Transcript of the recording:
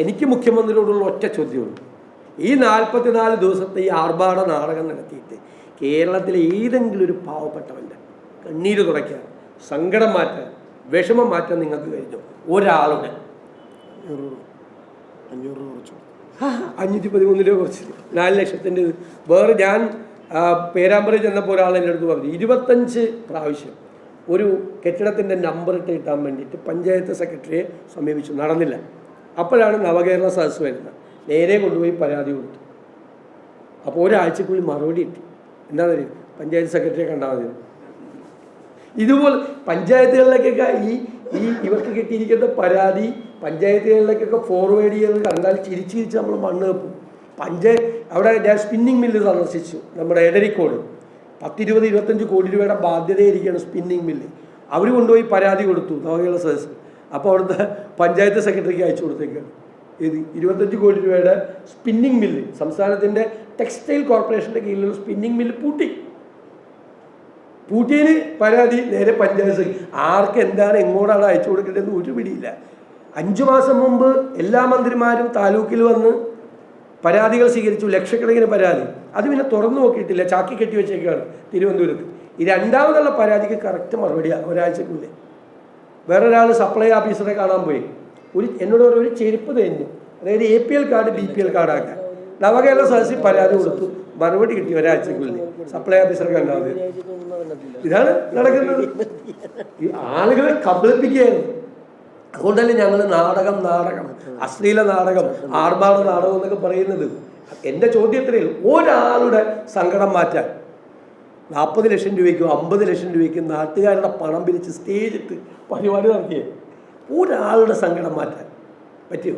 എനിക്ക് മുഖ്യമന്ത്രിയോടുള്ള ഒറ്റ ചോദ്യമുണ്ട്. ഈ നാൽപ്പത്തിനാല് ദിവസത്തെ ഈ ആർഭാട നാടകം നടത്തിയിട്ട് കേരളത്തിലെ ഏതെങ്കിലും ഒരു പാവപ്പെട്ടവന്റെ കണ്ണീര് തുടയ്ക്കാൻ സങ്കടം മാറ്റാൻ വിഷമം മാറ്റാൻ നിങ്ങൾക്ക് കഴിഞ്ഞു? ഒരാളുടെ. അഞ്ഞൂറ്റി പതിമൂന്ന് രൂപ കുറച്ച് നാല് ലക്ഷത്തിന്റെ ഇത്. വേറെ ഞാൻ പേരാമ്പറയിൽ ചെന്നപ്പോൾ ഒരാൾ എന്റെ അടുത്ത് പറഞ്ഞു ഇരുപത്തഞ്ച് പ്രാവശ്യം ഒരു കെട്ടിടത്തിന്റെ നമ്പർ ഇട്ട് കിട്ടാൻ വേണ്ടിയിട്ട് പഞ്ചായത്ത് സെക്രട്ടറിയെ സമീപിച്ചു. നടന്നില്ല. അപ്പോഴാണ് നവകേരള സദസ്സ് വരുന്നത്. നേരെ കൊണ്ടുപോയി പരാതി കൊടുത്തു. അപ്പോൾ ഒരാഴ്ചക്കുള്ളിൽ മറുപടി കിട്ടി. എന്താണ് പഞ്ചായത്ത് സെക്രട്ടറിയെ കണ്ടാൽ മതി. ഇതുപോലെ പഞ്ചായത്തുകളിലേക്കൊക്കെ ഈ ഈ ഇവർക്ക് കിട്ടിയിരിക്കുന്ന പരാതി പഞ്ചായത്തുകളിലേക്കൊക്കെ ഫോർവേഡ് ചെയ്ത് കണ്ടാൽ ചിരിച്ച് ചിരിച്ച് നമ്മൾ മണ്ണ് വെക്കും. പഞ്ചായത്ത് അവിടെ ഞാൻ സ്പിന്നിങ് മില്ല് സന്ദർശിച്ചു. നമ്മുടെ എടരിക്കോട്. പത്തിരുപത് ഇരുപത്തഞ്ച് കോടി രൂപയുടെ ബാധ്യതയിരിക്കുകയാണ് സ്പിന്നിങ് മില്ല് അവർ കൊണ്ടുപോയി പരാതി കൊടുത്തു നവകേരള സദസ് അപ്പോൾ അവിടുത്തെ പഞ്ചായത്ത് സെക്രട്ടറിക്ക് അയച്ചു കൊടുത്തേക്കാണ് ഇത് ഇരുപത്തഞ്ച് കോടി രൂപയുടെ സ്പിന്നിങ് മില്ല് സംസ്ഥാനത്തിന്റെ ടെക്സ്റ്റൈൽ കോർപ്പറേഷന്റെ കീഴിലുള്ള സ്പിന്നിങ് മില്ല് പൂട്ടി. പൂട്ടിയതിന് പരാതി നേരെ പഞ്ചായത്ത് ആർക്ക് എന്താണ് എങ്ങോട്ടാണ് അയച്ചു കൊടുക്കേണ്ടതെന്ന് ഒരു പിടിയില്ല. അഞ്ചു മാസം മുമ്പ് എല്ലാ മന്ത്രിമാരും താലൂക്കിൽ വന്ന് പരാതികൾ സ്വീകരിച്ചു ലക്ഷക്കണക്കിന് പരാതി. അത് പിന്നെ തുറന്നു നോക്കിയിട്ടില്ല ചാക്കി കെട്ടി വെച്ചേക്കാണ് തിരുവനന്തപുരത്ത്. ഈ രണ്ടാമതുള്ള പരാതിക്ക് കറക്റ്റ് മറുപടിയാണ് ഒരാഴ്ചക്കുള്ളിൽ. വേറൊരാൾ സപ്ലൈ ഓഫീസറെ കാണാൻ പോയി. ഒരു എന്നോട് പറഞ്ഞ ഒരു ചെരുപ്പ് തേഞ്ഞു അതായത് A P L card B P L കാർഡാക്കാൻ Navakerala സദസ്സിൽ പരാതി കൊടുത്തു. മറുപടി കിട്ടി ഒരാഴ്ചക്കുള്ളിൽ സപ്ലൈ ഓഫീസറെ കണ്ടാൽ മതി ഇതാണ് നടക്കുന്നത്. ഈ ആളുകളെ കബളിപ്പിക്കുകയാണ്. അതുകൊണ്ടല്ലേ ഞങ്ങൾ നാടകം നാടകം അശ്ലീല നാടകം ആർഭാട നാടകം എന്നൊക്കെ പറയുന്നത്. എന്റെ ചോദ്യത്തിൽ ഒരാളുടെ സങ്കടം മാറ്റാൻ. നാൽപ്പത് ലക്ഷം രൂപയ്ക്കും അമ്പത് ലക്ഷം രൂപയ്ക്കും നാട്ടുകാരുടെ പണം പിരിച്ച് സ്റ്റേജിട്ട് പരിപാടി നടത്തിയേ. ഒരാളുടെ സങ്കടം മാറ്റാൻ പറ്റിയോ